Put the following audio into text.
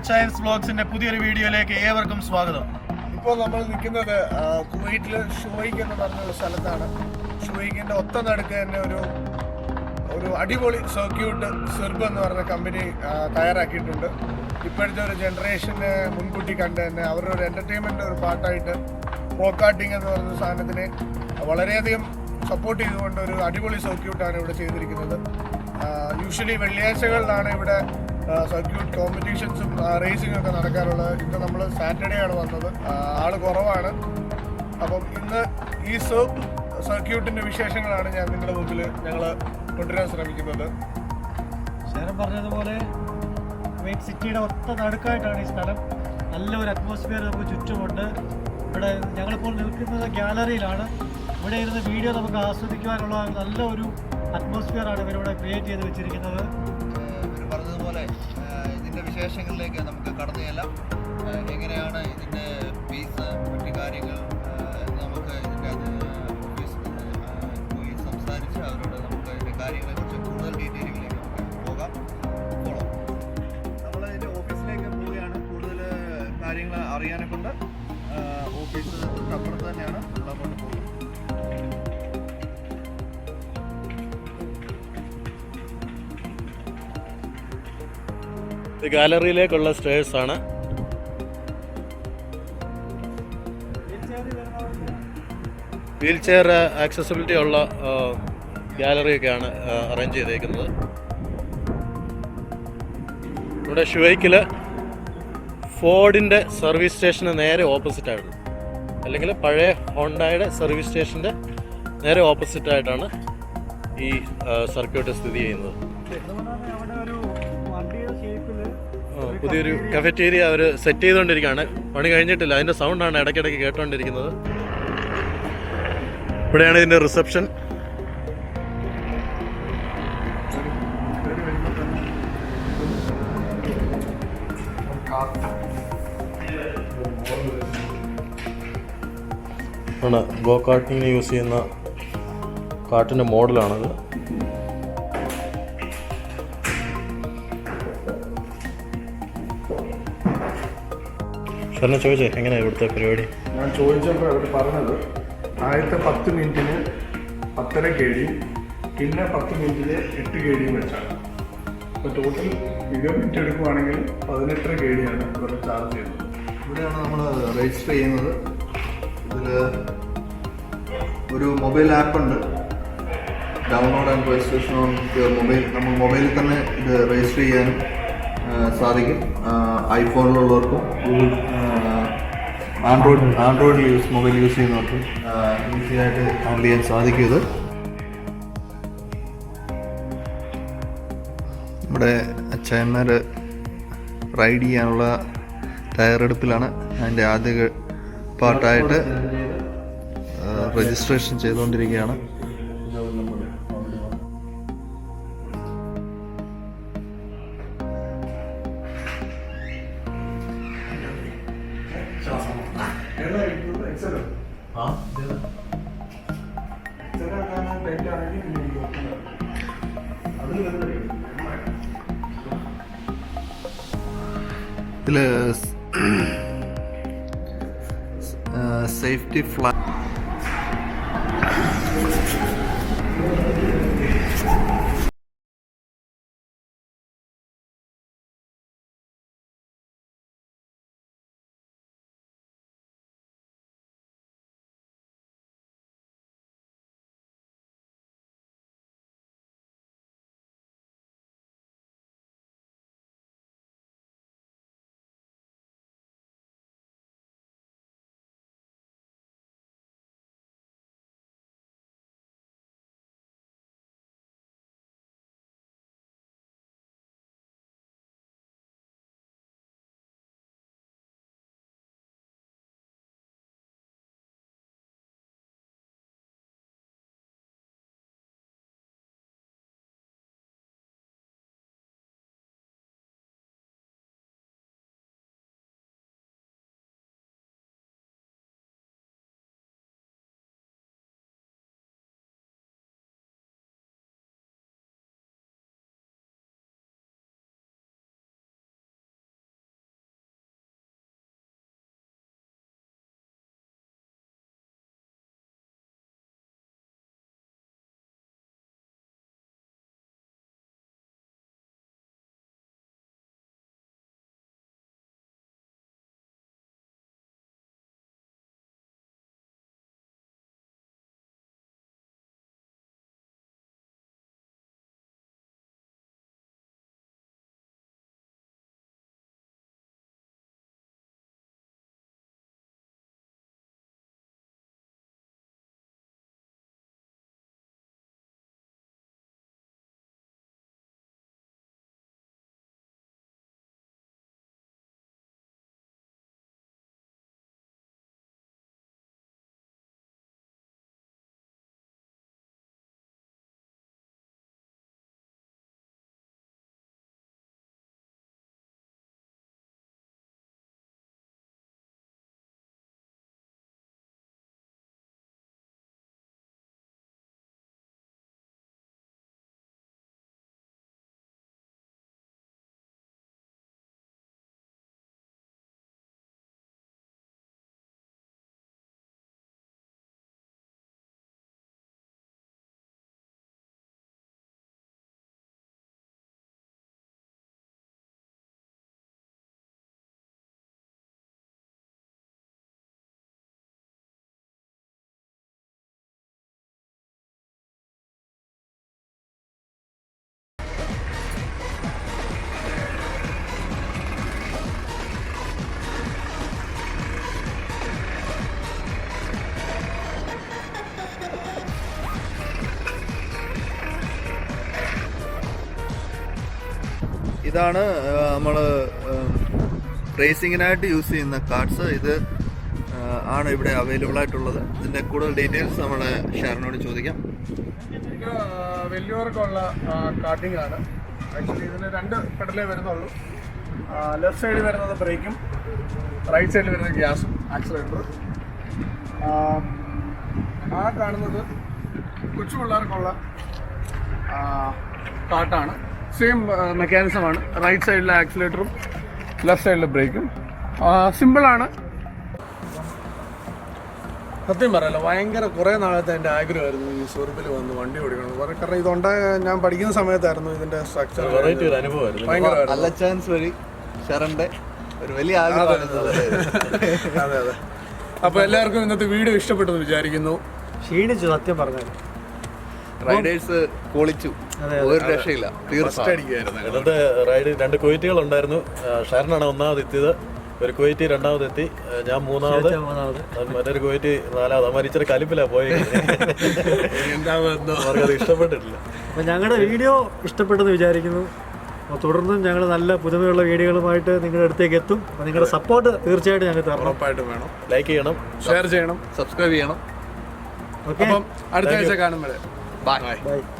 അച്ചയൻസ് വ്ലോഗ്സിന്റെ പുതിയൊരു വീഡിയോയിലേക്ക് ഏവർക്കും സ്വാഗതം. ഇപ്പോൾ നമ്മൾ നിൽക്കുന്നത് കുവൈറ്റിൽ ഷുവൈക്ക് എന്ന് പറഞ്ഞ ഒരു സ്ഥലത്താണ്. ഷുവൈക്കിന്റെ ഒത്ത നടുക്ക് തന്നെ ഒരു ഒരു അടിപൊളി സർക്യൂട്ട് സെർബ് എന്ന് പറഞ്ഞ കമ്പനി തയ്യാറാക്കിയിട്ടുണ്ട്. ഇപ്പോഴത്തെ ഒരു ജനറേഷനെ മുൻകൂട്ടി കണ്ട് തന്നെ അവരുടെ ഒരു എന്റർടൈൻമെന്റ് ഒരു പാർട്ടായിട്ട് പോക്കാട്ടിങ് എന്ന് പറഞ്ഞ സാധനത്തിനെ വളരെയധികം സപ്പോർട്ട് ചെയ്തുകൊണ്ട് ഒരു അടിപൊളി സർക്യൂട്ടാണ് ഇവിടെ ചെയ്തിരിക്കുന്നത്. യൂഷ്വലി വെള്ളിയാഴ്ചകളിലാണ് ഇവിടെ സർക്യൂട്ട് കോമ്പറ്റീഷൻസും റേസിംഗ് ഒക്കെ നടക്കാറുള്ളത് ഇന്ന് നമ്മൾ സാറ്റർഡേ ആണ് വന്നത്. ആൾ കുറവാണ്. അപ്പം ഇന്ന് ഈ സർബ് സർക്യൂട്ടിന്റെ വിശേഷങ്ങളാണ് ഞാൻ നിങ്ങളുടെ മുമ്പിൽ ഞങ്ങൾ കൊണ്ടുവരാൻ ശ്രമിക്കുന്നത്. ശരം പറഞ്ഞതുപോലെ മെയിൻ സിറ്റിയുടെ ഒത്ത നടുക്കായിട്ടാണ് ഈ സ്ഥലം. നല്ലൊരു അറ്റ്മോസ്ഫിയർ നമുക്ക് ചുറ്റുമുണ്ട്. ഇവിടെ ഞങ്ങളിപ്പോൾ നിൽക്കുന്നത് ഗ്യാലറിയിലാണ് ഇവിടെ ഇരുന്ന് വീഡിയോ നമുക്ക് ആസ്വദിക്കുവാനുള്ള നല്ല ഒരു അറ്റ്മോസ്ഫിയറാണ് ഇവരിവിടെ ക്രിയേറ്റ് ചെയ്ത് വെച്ചിരിക്കുന്നത്. പറഞ്ഞതുപോലെ ഇതിന്റെ വിശേഷങ്ങളിലേക്ക് നമുക്ക് കടന്നു ചെല്ലാം. എങ്ങനെയാണ് ഇതിന്റെ ഫീസ് മറ്റു കാര്യങ്ങൾ നമുക്ക് ഇതിന്റെ പോയി സംസാരിച്ച് അവരോട് നമുക്ക് ഇതിന്റെ കാര്യങ്ങളെക്കുറിച്ച് കൂടുതൽ ഡീറ്റെയിലുകളിലേക്ക് നമുക്ക് പോകാം. പോകാം നമ്മൾ ഇതിന്റെ ഓഫീസിലേക്ക് പോവുകയാണ്. കൂടുതൽ കാര്യങ്ങൾ അറിയാനെ കൊണ്ട് ഓഫീസ് തൊട്ടപ്പുറത്ത് തന്നെയാണ്. ഇത് ഗാലറിയിലേക്കുള്ള സ്റ്റേഴ്സ് ആണ്. വീൽ ചെയർ ആക്സസിബിലിറ്റി ഉള്ള ഗാലറിയൊക്കെയാണ് അറേഞ്ച് ചെയ്തേക്കുന്നത്. ഇവിടെ ഷുവൈക്കിൽ ഫോർഡിന്റെ സർവീസ് സ്റ്റേഷന് നേരെ ഓപ്പോസിറ്റ് ആയിരുന്നു അല്ലെങ്കിൽ പഴയ ഹോണ്ടായുടെ സർവീസ് സ്റ്റേഷന്റെ നേരെ ഓപ്പോസിറ്റായിട്ടാണ് ഈ സർക്യൂട്ട് സ്ഥിതി ചെയ്യുന്നത്. പുതിയൊരു കഫറ്റേരിയ അവർ സെറ്റ് ചെയ്തുകൊണ്ടിരിക്കുകയാണ്. പണി കഴിഞ്ഞിട്ടില്ല. അതിന്റെ സൗണ്ടാണ് ഇടയ്ക്കിടയ്ക്ക് കേട്ടുകൊണ്ടിരിക്കുന്നത് ഇവിടെയാണ് ഇതിന്റെ റിസപ്ഷൻ ആണ്. ഗോ കാർട്ടിങ്ങിന് യൂസ് ചെയ്യുന്ന കാട്ടിന്റെ മോഡലാണത് സാറിനെ ചോദിച്ചേ എങ്ങനെയാണ് ഇവിടുത്തെ പരിപാടി? ഞാൻ ചോദിച്ചപ്പോൾ അവർ പറഞ്ഞത് ആദ്യത്തെ പത്ത് മിനിറ്റിന് പത്തര കെ ഡിയും പിന്നെ പത്ത് മിനിറ്റിന് എട്ട് കെ ഡിയും വെച്ചാണ്. അപ്പോൾ ടോട്ടൽ ഇരുപത് മിനിറ്റ് എടുക്കുവാണെങ്കിൽ പതിനെട്ടര കെ ഇവിടെ ഇവർ ചാർജ് ചെയ്യുന്നത്. ഇവിടെയാണ് നമ്മൾ രജിസ്റ്റർ ചെയ്യുന്നത്. ഇതിൽ ഒരു മൊബൈൽ ആപ്പ് ഉണ്ട്. Download and registration on mobile നമ്മൾ മൊബൈലിൽ തന്നെ ഇത് രജിസ്റ്റർ ചെയ്യാനും സാധിക്കും. ഐഫോണിലുള്ളവർക്കും ഗൂഗിൾ ആൻഡ്രോയിഡ് ആൻഡ്രോയിഡിൽ യൂസ് മൊബൈൽ യൂസ് ചെയ്യുന്നവർക്ക് ഈസി ആയിട്ട് ഹാൻഡിൽ ചെയ്യാൻ സാധിക്കും ഇത്. നമ്മുടെ അച്ചായന്മാർ റൈഡ് ചെയ്യാനുള്ള തയ്യാറെടുപ്പിലാണ് അതിന്റെ ആദ്യ പാർട്ടായിട്ട് രജിസ്ട്രേഷൻ ചെയ്തുകൊണ്ടിരിക്കുകയാണ്. ഇതിൽ സേഫ്റ്റി ഫ്ലാഗ് ഇതാണ് നമ്മൾ റേസിങ്ങിനായിട്ട് യൂസ് ചെയ്യുന്ന കാർഡ്സ് ഇത് ആണ് ഇവിടെ അവൈലബിൾ ആയിട്ടുള്ളത്. ഇതിന്റെ കൂടുതൽ ഡീറ്റെയിൽസ് നമ്മൾ ഷാറിനോട് ചോദിക്കാം. വലിയവർക്കുള്ള കാർട്ടിംഗ് ആണ്. ആക്ച്വലി ഇതിന് രണ്ട് പെഡലേ വരുന്നുള്ളൂ. ലെഫ്റ്റ് സൈഡിൽ വരുന്നത് ബ്രേക്കും റൈറ്റ് സൈഡിൽ വരുന്നത് ഗ്യാസും ആക്സിലേറ്റർ ആ കാണുന്നത് കൊച്ചു പിള്ളേർക്കുള്ള കാട്ടാണ് സെയിം മെക്കാനിസമാണ് റൈറ്റ് സൈഡിലെ ആക്സിലേറ്ററും ലെഫ്റ്റ് സൈഡിലെ ബ്രേക്കും സിമ്പിളാണ് സത്യം പറയാലോ ഭയങ്കര കുറേ നാളത്തെ എന്റെ ആഗ്രഹമായിരുന്നു ഈ സ്വർബിൽ വന്ന് വണ്ടി ഓടിക്കണം. കുറെ- കാരണം ഇതുണ്ടായ ഞാൻ പഠിക്കുന്ന സമയത്തായിരുന്നു ഇതിന്റെ സ്ട്രക്ചർ വെറൈറ്റി ഒരു അനുഭവമായിരുന്നു. ഭയങ്കരമായിരുന്നു. നല്ല ചാൻസ് വഴി ഒരു വലിയ അതെ അതെ അപ്പൊ എല്ലാവർക്കും ഇന്നത്തെ വീഡിയോ ഇഷ്ടപ്പെട്ടെന്ന് വിചാരിക്കുന്നു. ക്ഷീണിച്ചു സത്യം പറഞ്ഞാൽ റൈഡേഴ്സ് പൊളിച്ചു. ഒരു രക്ഷയില്ല. ഇന്നത്തെ റൈഡ് രണ്ട് കുവൈറ്റുകൾ ഉണ്ടായിരുന്നു ഷാരനാണ് ഒന്നാമത് എത്തിയത് ഒരു കുവൈറ്റ് രണ്ടാമത് എത്തി ഞാൻ മൂന്നാമത്. മറ്റൊരു കുവൈറ്റ് നാലാമത്. അമ്മ ഇച്ചിരി കലിപ്പിലാ പോയി. അവർക്കത് ഇഷ്ടപ്പെട്ടിട്ടില്ല. അപ്പൊ ഞങ്ങളുടെ വീഡിയോ ഇഷ്ടപ്പെട്ടെന്ന് വിചാരിക്കുന്നു. അപ്പോൾ തുടർന്നും ഞങ്ങൾ നല്ല പുതുമയുള്ള വീഡിയോകളുമായിട്ട് നിങ്ങളുടെ അടുത്തേക്ക് എത്തും. അപ്പോൾ നിങ്ങളുടെ സപ്പോർട്ട് തീർച്ചയായിട്ടും ഞങ്ങൾ തരണം. ഉറപ്പായിട്ടും വേണം. ലൈക്ക് ചെയ്യണം. ഷെയർ ചെയ്യണം. സബ്സ്ക്രൈബ് ചെയ്യണം. ഓക്കെ അപ്പം അടുത്ത ആഴ്ച Bye. Bye. Bye.